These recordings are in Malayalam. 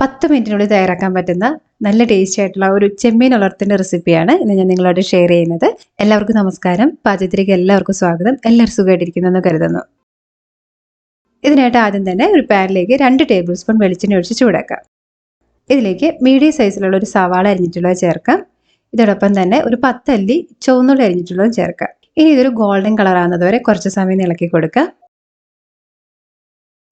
പത്ത് മിനിറ്റിനുള്ളിൽ തയ്യാറാക്കാൻ പറ്റുന്ന നല്ല ടേസ്റ്റി ആയിട്ടുള്ള ഒരു ചെമ്മീൻ വളർത്തിന്റെ റെസിപ്പിയാണ് ഇന്ന് ഞാൻ നിങ്ങളോട് ഷെയർ ചെയ്യുന്നത്. എല്ലാവർക്കും നമസ്കാരം. പാചകത്തിലേക്ക് എല്ലാവർക്കും സ്വാഗതം. എല്ലാവരും സുഖമായിട്ടിരിക്കുന്നു എന്ന് കരുതുന്നു. ഇതിനായിട്ട് ആദ്യം തന്നെ ഒരു പാനിലേക്ക് രണ്ട് ടേബിൾ സ്പൂൺ വെളിച്ചെണ്ണ ഒഴിച്ച് ചൂടാക്കാം. ഇതിലേക്ക് മീഡിയം സൈസിലുള്ള ഒരു സവാള അരിഞ്ഞിട്ടുള്ളത് ചേർക്കാം. ഇതോടൊപ്പം തന്നെ ഒരു പത്തല്ലി ചുവന്നുള്ളി അരിഞ്ഞിട്ടുള്ളതും ചേർക്കാം. ഇനി ഇതൊരു ഗോൾഡൻ കളർ ആകുന്നതുവരെ കുറച്ച് സമയം ഇളക്കി കൊടുക്കുക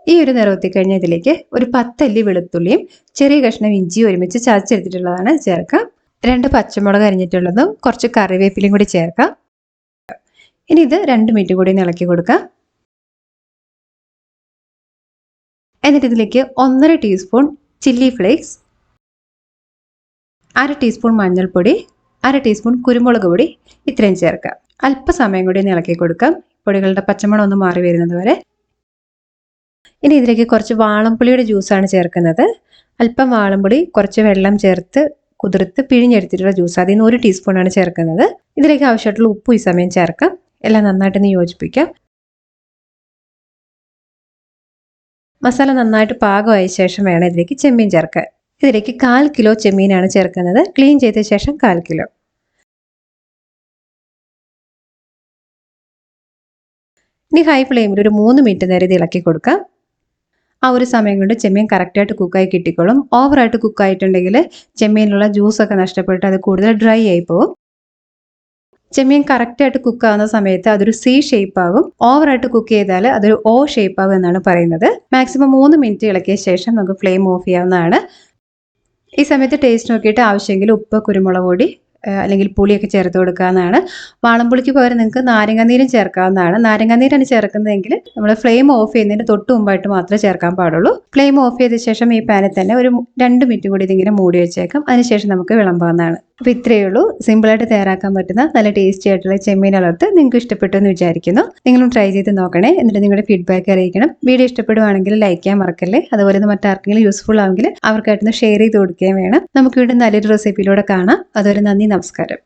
ഈ ഒരു നിറവത്തി കഴിഞ്ഞ ഇതിലേക്ക് ഒരു പത്തല്ലി വെളുത്തുള്ളിയും ചെറിയ കഷ്ണം ഇഞ്ചിയും ഒരുമിച്ച് ചതച്ചെടുത്തിട്ടുള്ളതാണ് ചേർക്കാം രണ്ട് പച്ചമുളക് അരിഞ്ഞിട്ടുള്ളതും കുറച്ച് കറിവേപ്പിലയും കൂടി ചേർക്കാം ഇനി ഇത് രണ്ട് മിനിറ്റ് കൂടി ഇളക്കി കൊടുക്കാം എന്നിട്ട് ഇതിലേക്ക് ഒന്നര ടീസ്പൂൺ ചില്ലി ഫ്ലേക്സ് അര ടീസ്പൂൺ മഞ്ഞൾപ്പൊടി അര ടീസ്പൂൺ കുരുമുളക് പൊടി ഇത്രയും ചേർക്കാം അല്പസമയം കൂടി ഇളക്കി കൊടുക്കാം. പൊടികളുടെ പച്ചമണം ഒന്ന് മാറി വരുന്നത് വരെ ഇനി ഇതിലേക്ക് കുറച്ച് വാളംപുളിയുടെ ജ്യൂസാണ് ചേർക്കുന്നത്. അല്പം വാളംപുളി കുറച്ച് വെള്ളം ചേർത്ത് കുതിർത്ത് പിഴിഞ്ഞെടുത്തിട്ടുള്ള ജ്യൂസ് അതിൽ നിന്ന് ഒരു ടീസ്പൂണാണ് ചേർക്കുന്നത്. ഇതിലേക്ക് ആവശ്യമായിട്ടുള്ള ഉപ്പ് ഈ സമയം ചേർക്കാം. എല്ലാം നന്നായിട്ടൊന്ന് യോജിപ്പിക്കാം. മസാല നന്നായിട്ട് പാകമായ ശേഷം വേണം ഇതിലേക്ക് ചെമ്മീൻ ചേർക്കാൻ. ഇതിലേക്ക് കാൽ കിലോ ചെമ്മീനാണ് ചേർക്കുന്നത്. ക്ലീൻ ചെയ്ത ശേഷം കാൽ കിലോ. ഇനി ഹൈ ഫ്ലെയിമിൽ ഒരു മൂന്ന് മിനിറ്റ് നേരം ഇത് ഇളക്കി കൊടുക്കാം. ആ ഒരു സമയം കൊണ്ട് ചെമ്മീൻ കറക്റ്റായിട്ട് കുക്കായി കിട്ടിക്കോളും. ഓവറായിട്ട് കുക്കായിട്ടുണ്ടെങ്കിൽ ചെമ്മീനിലുള്ള ജ്യൂസൊക്കെ നഷ്ടപ്പെട്ട് അത് കൂടുതൽ ഡ്രൈ ആയി പോകും ചെമ്മീൻ കറക്റ്റായിട്ട് കുക്ക് ആവുന്ന സമയത്ത് അതൊരു സി ഷേപ്പ് ആകും. ഓവറായിട്ട് കുക്ക് ചെയ്താൽ അതൊരു ഓ ഷേപ്പ് ആകും എന്നാണ് പറയുന്നത്. മാക്സിമം മൂന്ന് മിനിറ്റ് ഇളക്കിയ ശേഷം നമുക്ക് ഫ്ലെയിം ഓഫ് ചെയ്യാവുന്നതാണ്. ഈ സമയത്ത് ടേസ്റ്റ് നോക്കിയിട്ട് ആവശ്യമെങ്കിൽ ഉപ്പ് കുരുമുളക് പൊടി അല്ലെങ്കിൽ പുളിയൊക്കെ ചേർത്ത് കൊടുക്കാവുന്നതാണ് വാളംപുളിക്ക് പകരം നിങ്ങൾക്ക് നാരങ്ങാനീരും ചേർക്കാവുന്നതാണ്. നാരങ്ങാനീരാണ് ചേർക്കുന്നതെങ്കിൽ നമ്മൾ ഫ്ലെയിം ഓഫ് ചെയ്യുന്നതിന് തൊട്ട് മുമ്പായിട്ട് മാത്രമേ ചേർക്കാൻ പാടുള്ളൂ. ഫ്ലെയിം ഓഫ് ചെയ്ത ശേഷം ഈ പാനിൽ തന്നെ ഒരു രണ്ട് മിനിറ്റ് കൂടി ഇതിങ്ങനെ മൂടി വെച്ചേക്കാം. അതിനുശേഷം നമുക്ക് വിളമ്പാവുന്നതാണ്. അപ്പോൾ ഇത്രയേ ഉള്ളൂ. സിമ്പിളായിട്ട് തയ്യാറാക്കാൻ പറ്റുന്ന നല്ല ടേസ്റ്റി ആയിട്ടുള്ള ചെമ്മീൻ വളർത്ത് നിങ്ങൾക്ക് ഇഷ്ടപ്പെട്ടു എന്ന് വിചാരിക്കുന്നു. നിങ്ങളും ട്രൈ ചെയ്ത് നോക്കണേ. എന്നിട്ട് നിങ്ങളുടെ ഫീഡ്ബാക്ക് അറിയിക്കണം. വീഡിയോ ഇഷ്ടപ്പെടുവാണെങ്കിൽ ലൈക്ക് ചെയ്യാൻ മറക്കല്ലേ? അതുപോലെ തന്നെ മറ്റാർക്കെങ്കിലും യൂസ്ഫുൾ ആണെങ്കിൽ അവർക്കായിട്ടൊന്ന് ഷെയർ ചെയ്ത് കൊടുക്കുകയും വേണം. നമുക്ക് വീണ്ടും നല്ലൊരു റെസിപ്പിയിലൂടെ കാണാം. അതുവരെ നന്ദി നമസ്കാരം.